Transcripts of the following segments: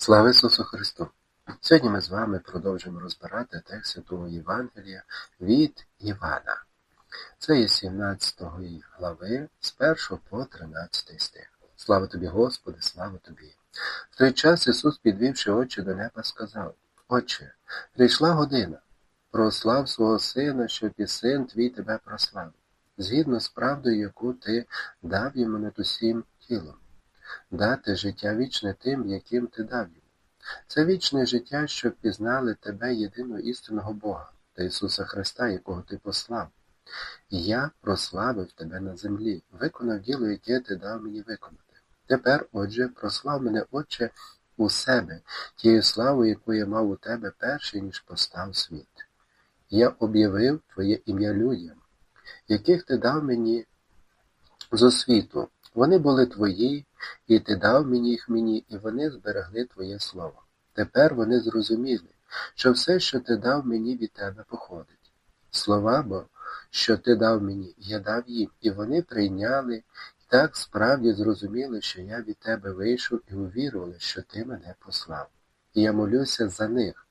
Слава Ісусу Христу! Сьогодні ми з вами продовжуємо розбирати текст Святого Євангелія від Івана. Це є 17 глави з 1 по 13 стих. Слава тобі, Господи, слава тобі! В той час Ісус, підвівши очі до неба, сказав: Отче, прийшла година, прослав свого Сина, щоб і син твій тебе прославив, згідно з правдою, яку ти дав йому над усім тілом дати життя вічне тим, яким ти дав йому. Це вічне життя, щоб пізнали тебе, єдиного істинного Бога та Ісуса Христа, якого ти послав. І я прославив тебе на землі, виконав діло, яке ти дав мені виконати. Тепер, отже, прослав мене, Отче, у себе, тією славою, яку я мав у тебе перше, ніж постав світ. Я об'явив Твоє ім'я людям, яких ти дав мені з освіту, вони були твої, і ти дав мені їх мені, і вони зберегли твоє слово. Тепер вони зрозуміли, що все, що ти дав мені, від тебе походить. Слова бо, що ти дав мені, я дав їм, і вони прийняли і так справді зрозуміли, що я від тебе вийшов і увірували, що ти мене послав. І я молюся за них,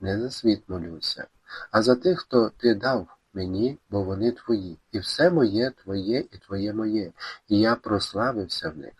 не за світ молюся, а за тих, хто ти дав мені, бо вони твої, і все моє твоє і твоє моє, і я прославився в них.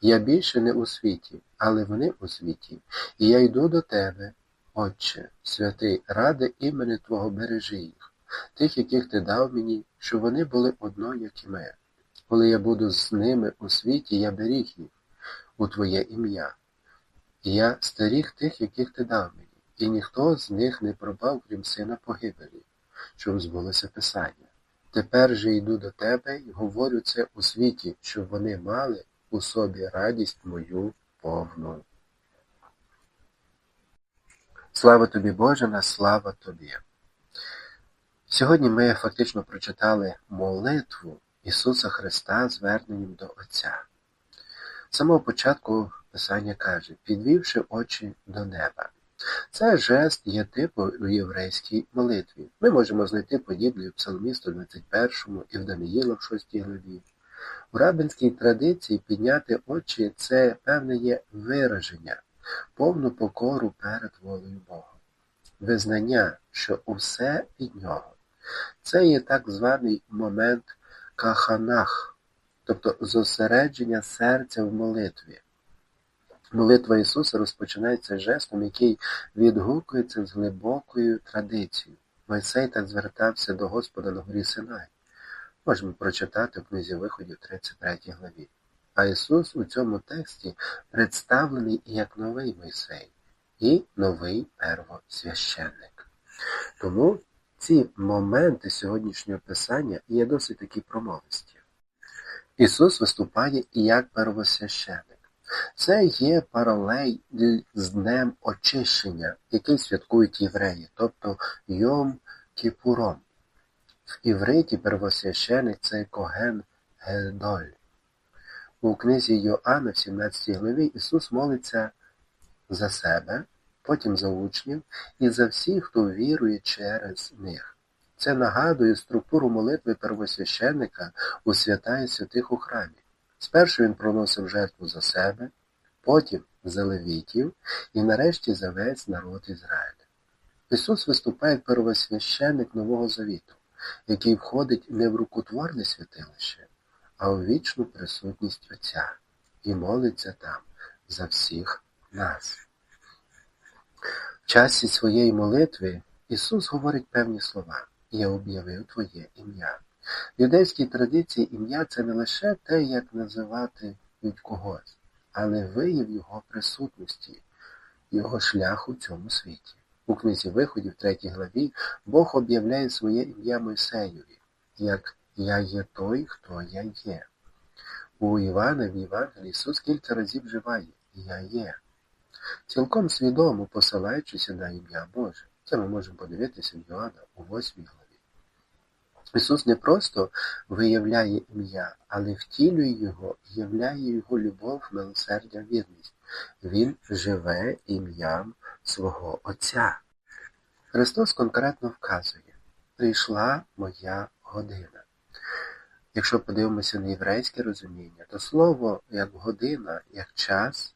Я більше не у світі, але вони у світі, і я йду до тебе, Отче, святий, ради імені Твого бережи їх, тих, яких ти дав мені, щоб вони були одно, як і ми. Коли я буду з ними у світі, я беріг їх у Твоє ім'я. Я старіг тих, яких ти дав мені, і ніхто з них не пропав, крім сина погибелі щоб збулося Писання. Тепер же йду до тебе і говорю це у світі, щоб вони мали у собі радість мою повну. Слава тобі, Боже, на слава тобі! Сьогодні ми фактично прочитали молитву Ісуса Христа зверненням до Отця. З самого початку Писання каже, підвівши очі до неба. Це жест є типу у єврейській молитві. Ми можемо знайти подібний у Псалмі 121 і в Даниїла в 6 главі. У рабинській традиції підняти очі це певне є вираження, повну покору перед волею Бога, визнання, що усе від нього. Це є так званий момент каханах, тобто зосередження серця в молитві. Молитва Ісуса розпочинається жестом, який відгукується з глибокою традицією. Мойсей так звертався до Господа на горі Синай. Можемо прочитати в книзі виходів 33 главі. А Ісус у цьому тексті представлений як новий Мойсей і новий первосвященник. Тому ці моменти сьогоднішнього Писання є досить такі промовисті. Ісус виступає і як первосвященник. Це є паралель з Днем Очищення, який святкують євреї, тобто Йом Кіпуром. В івриті первосвященик це Коген Гедоль. У книзі Йоанна, в 17 главі, Ісус молиться за себе, потім за учнів і за всіх, хто вірує через них. Це нагадує структуру молитви первосвященника у свята і святих у храмі. Спершу він проносив жертву за себе, потім за левітів і нарешті за весь народ Ізраїля. Ісус виступає як первосвященник Нового Завіту, який входить не в рукотворне святилище, а у вічну присутність Отця і молиться там за всіх нас. В часі своєї молитви Ісус говорить певні слова Я об'явив Твоє ім'я. В юдейській традиції ім'я це не лише те, як називати від когось, але вияв його присутності, його шляху в цьому світі. У книзі виходів, третій главі, Бог об'являє своє ім'я Мойсеєві, як Я є той, хто я є. У Івана в Євангелії Ісус кілька разів вживає Я є. Цілком свідомо посилаючися на ім'я Боже. Це ми можемо подивитися в Йоанна у 8 главі. Ісус не просто виявляє ім'я, але втілює його і являє його любов, милосердя, вірність. Він живе ім'ям свого Отця. Христос конкретно вказує, прийшла моя година. Якщо подивимося на єврейське розуміння, то слово як година, як час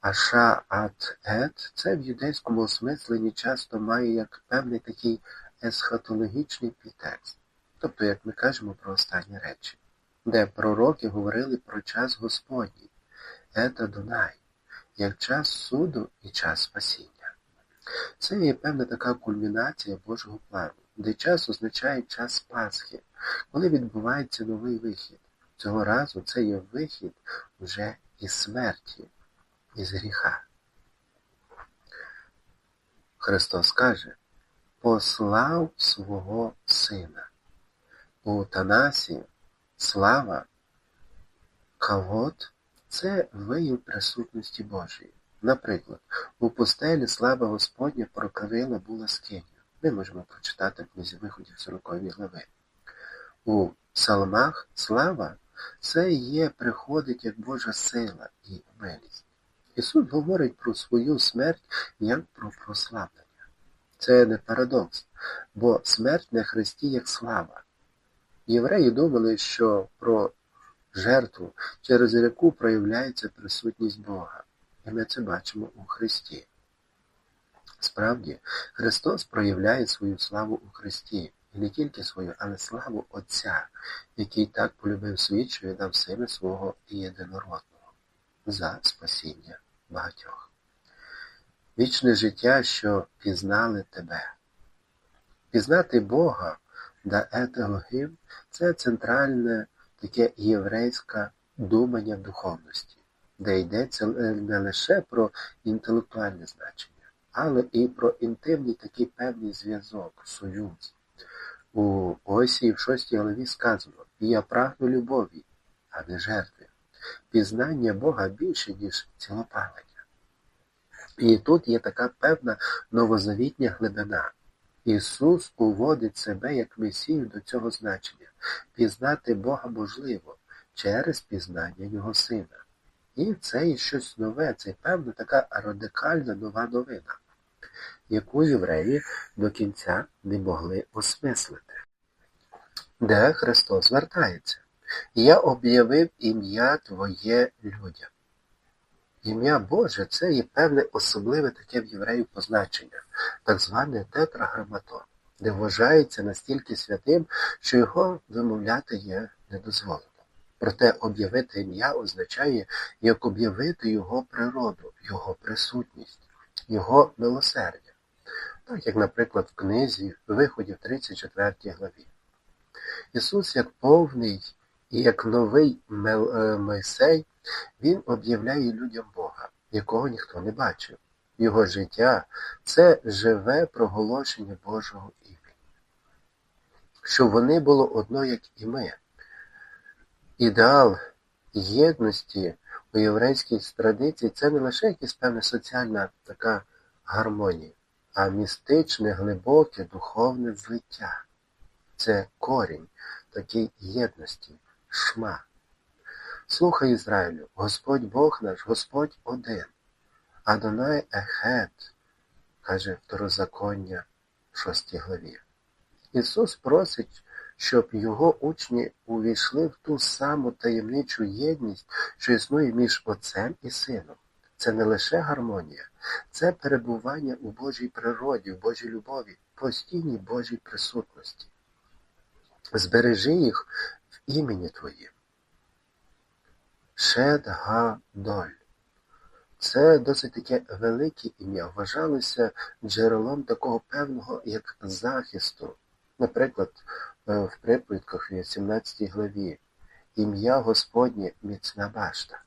А ша-ат-ет це в юдейському осмисленні часто має як певний такий есхатологічний підтекст, тобто, як ми кажемо про останні речі, де пророки говорили про час Господній, ета Дунай, як час суду і час спасіння. Це є певна така кульмінація Божого плану, де час означає час Пасхи, коли відбувається новий вихід. Цього разу це є вихід вже із смерті, із гріха. Христос каже, послав свого Сина. У Танасі слава, кавод це вияв присутності Божої. Наприклад, у пустелі слава Господня прокрила була скиню. Ми можемо прочитати в книзі виходів 40 глави. У псалмах слава це є приходить як Божа сила і милість. Ісус говорить про свою смерть як про прославлення. Це не парадокс, бо смерть на Христі як слава. Євреї думали, що про жертву, через яку проявляється присутність Бога. І ми це бачимо у Христі. Справді, Христос проявляє свою славу у Христі, і не тільки свою, але славу Отця, який так полюбив що віддав сина свого єдинородного за спасіння багатьох. Вічне життя, що пізнали тебе. Пізнати Бога да етелогів це центральне таке єврейське думання духовності де йдеться не лише про інтелектуальне значення, але і про інтимний такий певний зв'язок, союз. У Осії в шостій главі сказано «Я прагну любові, а не жертви, пізнання Бога більше, ніж цілопалення. І тут є така певна новозавітня глибина. Ісус уводить себе як Месію до цього значення. Пізнати Бога можливо через пізнання Його Сина. І це є щось нове, це певна така радикальна нова новина, яку євреї до кінця не могли осмислити. Де Христос звертається? Я об'явив ім'я Твоє людям. Ім'я Боже це є певне особливе таке в євреїв позначення, так зване тетраграматон, де вважається настільки святим, що його вимовляти є недозволено. Проте об'явити ім'я означає, як об'явити Його природу, Його присутність, Його милосердя. Так як, наприклад, в книзі Виходів 34 главі. Ісус, як повний і як новий е, Мойсей, Він об'являє людям Бога, якого ніхто не бачив. Його життя це живе проголошення Божого імені. Щоб вони було одно, як і ми. Ідеал єдності у єврейській традиції це не лише якась певна соціальна така гармонія, а містичне, глибоке духовне злиття. Це корінь такій єдності, шма. Слухай Ізраїлю, Господь Бог наш, Господь один. Адонай Ехет, каже второзаконня в шостій главі. Ісус просить щоб його учні увійшли в ту саму таємничу єдність, що існує між Отцем і Сином. Це не лише гармонія, це перебування у Божій природі, в Божій любові, постійній Божій присутності. Збережи їх імені Твоїм. Шед-га-доль. Це досить таке велике ім'я, вважалося джерелом такого певного як захисту. Наприклад, Е, в приповідках в 18 главі Ім'я Господнє міцна башта.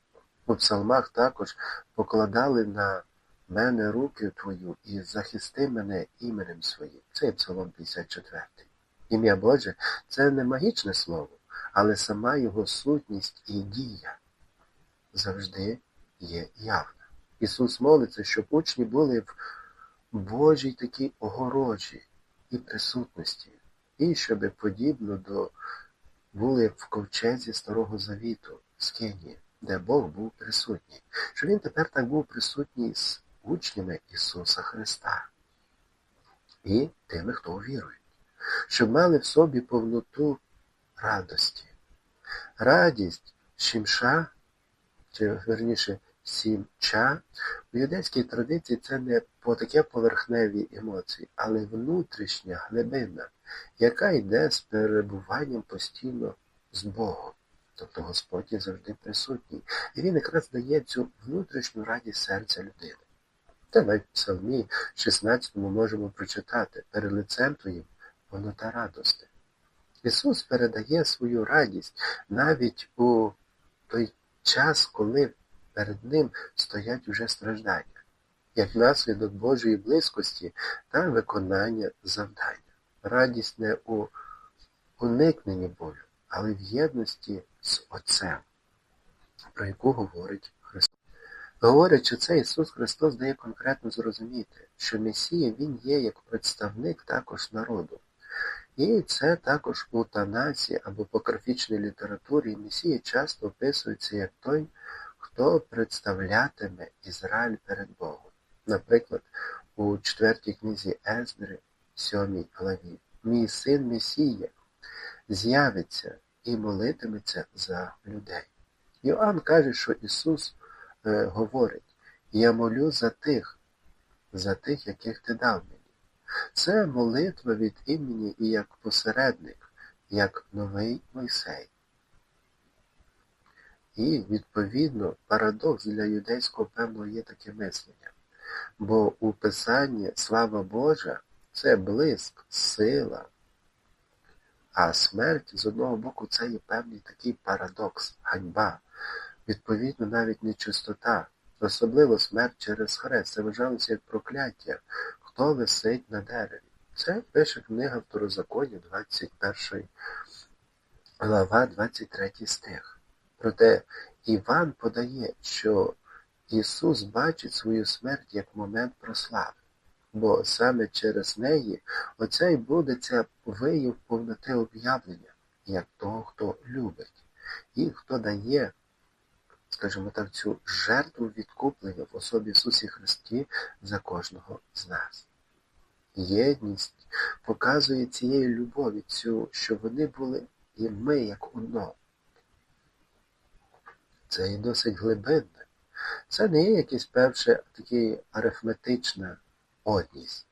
У псалмах також покладали на мене руки твою і захисти мене іменем своїм. Це є Псалом 54. Ім'я Боже це не магічне слово, але сама його сутність і дія завжди є явна. Ісус молиться, щоб учні були в Божій такій огорожі і присутності і щоби подібно до були в ковчезі Старого Завіту, Скинії, де Бог був присутній, що він тепер так був присутній з учнями Ісуса Христа і тими, хто вірує, щоб мали в собі повноту радості. Радість Шімша, чи верніше сімча. У юдейській традиції це не по таке поверхневі емоції, але внутрішня глибина, яка йде з перебуванням постійно з Богом. Тобто Господь є завжди присутній. І він якраз дає цю внутрішню радість серця людини. Та навіть в Псалмі 16 ми можемо прочитати перед лицем Твоїм повнота радости. Ісус передає свою радість навіть у той час, коли перед Ним стоять уже страждання, як наслідок Божої близькості та виконання завдання. Радість не у уникненні болю, але в єдності з Отцем, про яку говорить Христос. Говорячи це, Ісус Христос дає конкретно зрозуміти, що Месія Він є як представник також народу. І це також у Танасі або покрафічній літературі Месія часто описується як той, хто представлятиме Ізраїль перед Богом. Наприклад, у четвертій книзі Ездри, сьомій главі, мій син Месія з'явиться і молитиметься за людей. Йоанн каже, що Ісус е, говорить, я молю за тих, за тих, яких ти дав мені. Це молитва від імені і як посередник, як новий Мойсей. І, відповідно, парадокс для юдейського певного є таке мислення. Бо у Писанні слава Божа це блиск, сила, а смерть, з одного боку, це є певний такий парадокс, ганьба, відповідно, навіть нечистота, особливо смерть через хрест. Це вважалося як прокляття, хто висить на дереві. Це пише книга Второзаконів, 21 глава, 23 стих. Проте Іван подає, що Ісус бачить свою смерть як момент прослави, бо саме через неї оця й буде ця вияв повноти об'явлення, як того, хто любить, і хто дає, скажімо так, цю жертву відкуплення в особі Ісусі Христі за кожного з нас. Єдність показує цієї любові, цю, що вони були і ми як одно. Це і досить глибинне. Це не є якась перша така арифметична одність,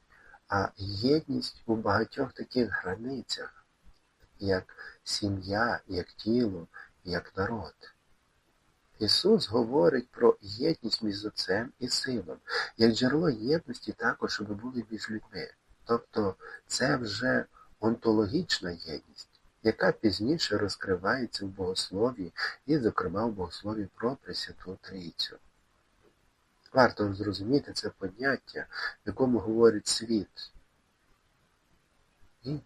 а єдність у багатьох таких границях, як сім'я, як тіло, як народ. Ісус говорить про єдність між Отцем і Сином, як джерело єдності також, щоб були між людьми. Тобто це вже онтологічна єдність яка пізніше розкривається в богослові і, зокрема, в богослові про Пресвяту Трійцю. Варто зрозуміти це поняття, в якому говорить світ. І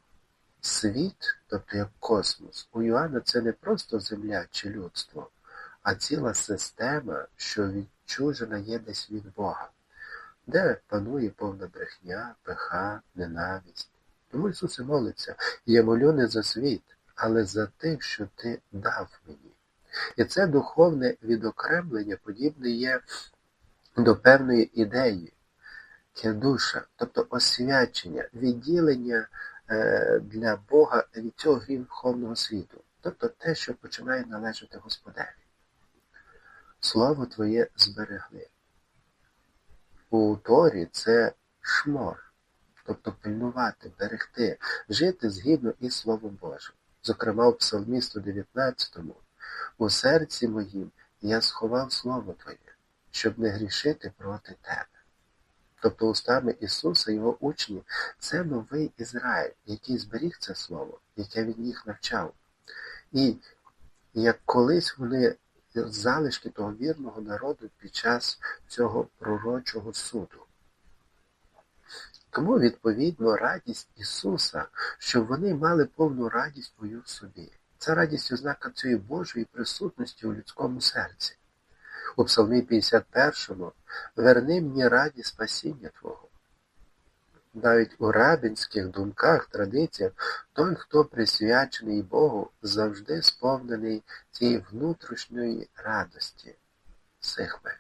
світ, тобто як космос, у Йоанна це не просто земля чи людство, а ціла система, що відчужена є десь від Бога, де панує повна брехня, пеха, ненависть. Тому Ісус і молиться, я молю не за світ, але за те, що ти дав мені. І це духовне відокремлення подібне є до певної ідеї, кедуша, тобто освячення, відділення е, для Бога від цього гріховного світу, тобто те, що починає належати Господеві. Слово Твоє зберегли. У Торі це шмор, тобто пильнувати, берегти, жити згідно із Словом Божим. Зокрема, в Псалмі 119 у серці моїм я сховав Слово Твоє, щоб не грішити проти Тебе. Тобто устами Ісуса, Його учні, це новий Ізраїль, який зберіг це Слово, яке Він їх навчав. І як колись вони залишки того вірного народу під час цього пророчого суду. Тому, відповідно, радість Ісуса, щоб вони мали повну радість твою в собі. Це радість ознака цієї Божої присутності у людському серці. У Псалмі 51 верни мені радість спасіння Твого. Навіть у рабінських думках, традиціях, той, хто присвячений Богу, завжди сповнений цієї внутрішньої радості, сихми.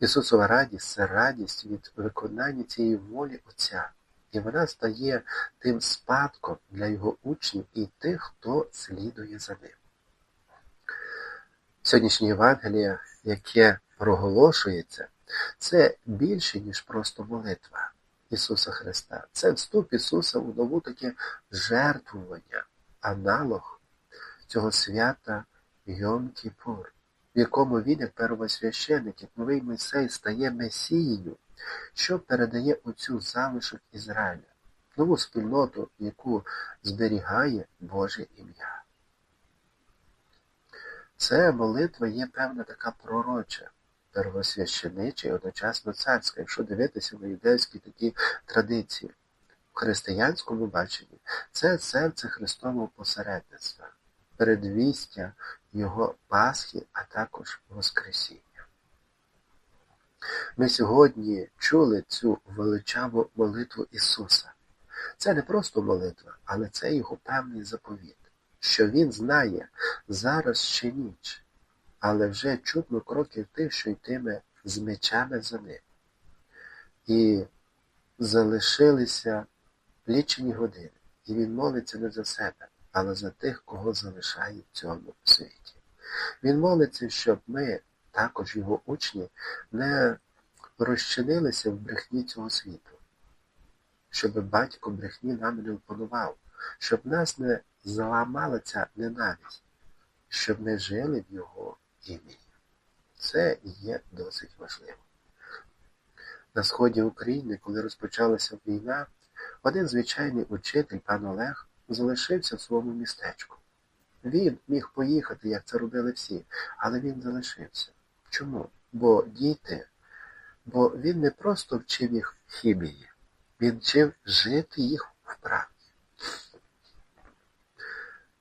Ісусова радість це радість від виконання цієї волі Отця, і вона стає тим спадком для його учнів і тих, хто слідує за ним. Сьогоднішнє Євангеліє, яке проголошується, це більше, ніж просто молитва Ісуса Христа. Це вступ Ісуса у нову таке жертвування, аналог цього свята Йом-Кіпур, в якому він, як первосвященик, як новий Мойсей, стає Месією, що передає оцю залишок Ізраїля, нову спільноту, яку зберігає Боже ім'я. Це молитва є певна така пророча, первосвященича і одночасно царська, якщо дивитися на юдейські такі традиції. В християнському баченні це серце Христового посередництва, передвістя Його Пасхи, а також Воскресіння. Ми сьогодні чули цю величаву молитву Ісуса. Це не просто молитва, але це Його певний заповіт що він знає, зараз ще ніч, але вже чутно кроків тих, що йтиме з мечами за ним. І залишилися лічені години, і він молиться не за себе, але за тих, кого залишає в цьому світі. Він молиться, щоб ми, також його учні, не розчинилися в брехні цього світу, щоб батько брехні нам не опанував, щоб нас не зламала ця ненависть, щоб ми жили в його імені. Це є досить важливо. На сході України, коли розпочалася війна, один звичайний учитель, пан Олег, залишився в своєму містечку. Він міг поїхати, як це робили всі, але він залишився. Чому? Бо діти, бо він не просто вчив їх хімії, він вчив жити їх в правді.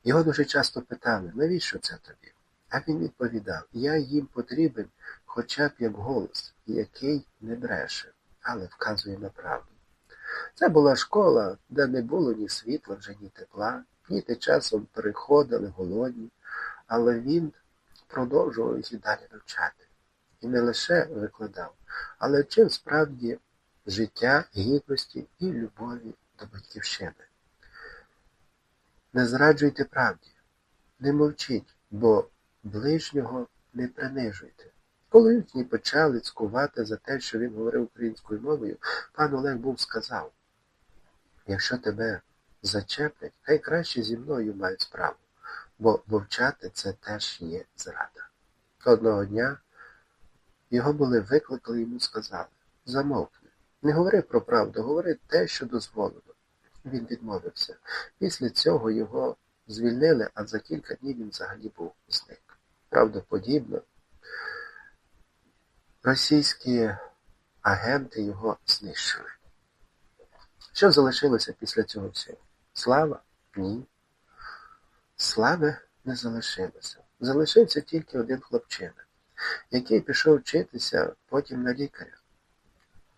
Його дуже часто питали, навіщо це тобі? А він відповідав, я їм потрібен хоча б як голос, який не бреше, але вказує на правду. Це була школа, де не було ні світла, вже ні тепла, діти часом переходили голодні, але він продовжував їх і далі навчати. І не лише викладав, але вчив справді життя, гідності і любові до батьківщини. Не зраджуйте правді, не мовчіть, бо ближнього не принижуйте. Коли учні почали цькувати за те, що він говорив українською мовою, пан Олег був сказав, якщо тебе зачеплять, хай краще зі мною мають справу, бо мовчати це теж є зрада. Одного дня його були викликали йому сказали замовкни, не говори про правду, говори те, що дозволено. Він відмовився. Після цього його звільнили, а за кілька днів він взагалі був зник. Правдоподібно, російські агенти його знищили. Що залишилося після цього всього? Слава? Ні. Слави не залишилося. Залишився тільки один хлопчина, який пішов вчитися потім на лікаря,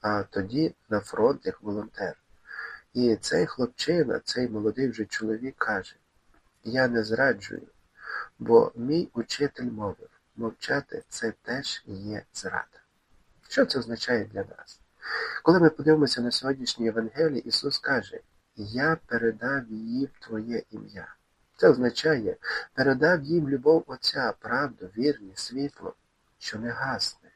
а тоді на фронт як волонтер. І цей хлопчина, цей молодий вже чоловік каже, я не зраджую, бо мій учитель мовив, мовчати це теж є зрада. Що це означає для нас? Коли ми подивимося на сьогоднішній Євангелії, Ісус каже, Я передав їм Твоє ім'я. Це означає, передав їм любов Отця, правду, вірність, світло, що не гасне.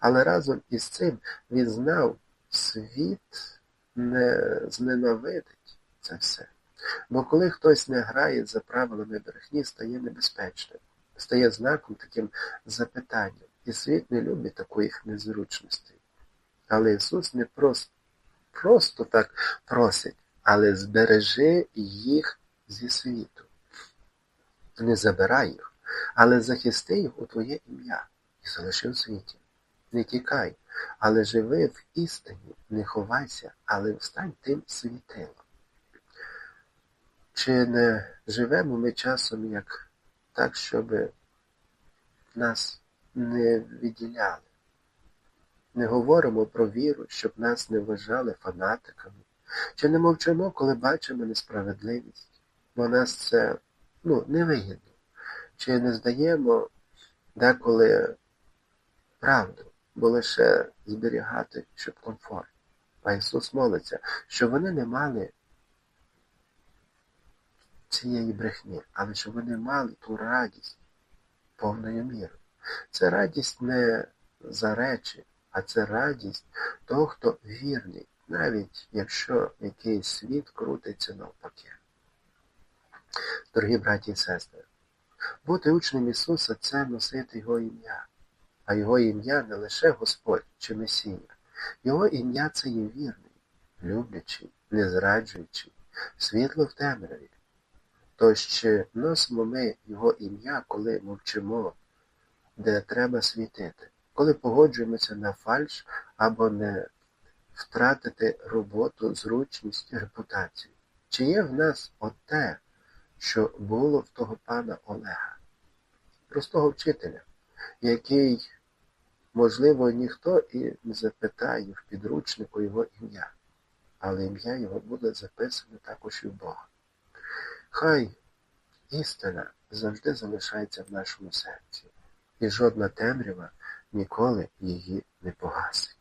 Але разом із цим він знав світ не зненавидить це все. Бо коли хтось не грає за правилами брехні, стає небезпечним, стає знаком таким запитанням. І світ не любить таких незручностей. Але Ісус не просто, просто так просить, але збережи їх зі світу. Не забирай їх, але захисти їх у Твоє ім'я і залиши в світі. Не тікай, але живи в істині, не ховайся, але встань тим світилом. Чи не живемо ми часом як так, щоб нас не відділяли? Не говоримо про віру, щоб нас не вважали фанатиками, чи не мовчимо, коли бачимо несправедливість, бо нас це ну, невигідно, чи не здаємо деколи правду бо лише зберігати, щоб комфорт. А Ісус молиться, щоб вони не мали цієї брехні, але щоб вони мали ту радість повною мірою. Це радість не за речі, а це радість того, хто вірний, навіть якщо якийсь світ крутиться навпаки. Дорогі браті і сестри, бути учнем Ісуса це носити Його ім'я, а Його ім'я не лише Господь чи Месія. Його ім'я це є вірний, люблячий, не зраджуючий, світло в темряві. Тож чи носимо ми Його ім'я, коли мовчимо, де треба світити, коли погоджуємося на фальш або не втратити роботу, зручність, репутацію? Чи є в нас оте, що було в того пана Олега, простого вчителя, який, можливо, ніхто і не запитає в підручнику його ім'я, але ім'я його буде записане також і в Бога. Хай істина завжди залишається в нашому серці, і жодна темрява ніколи її не погасить.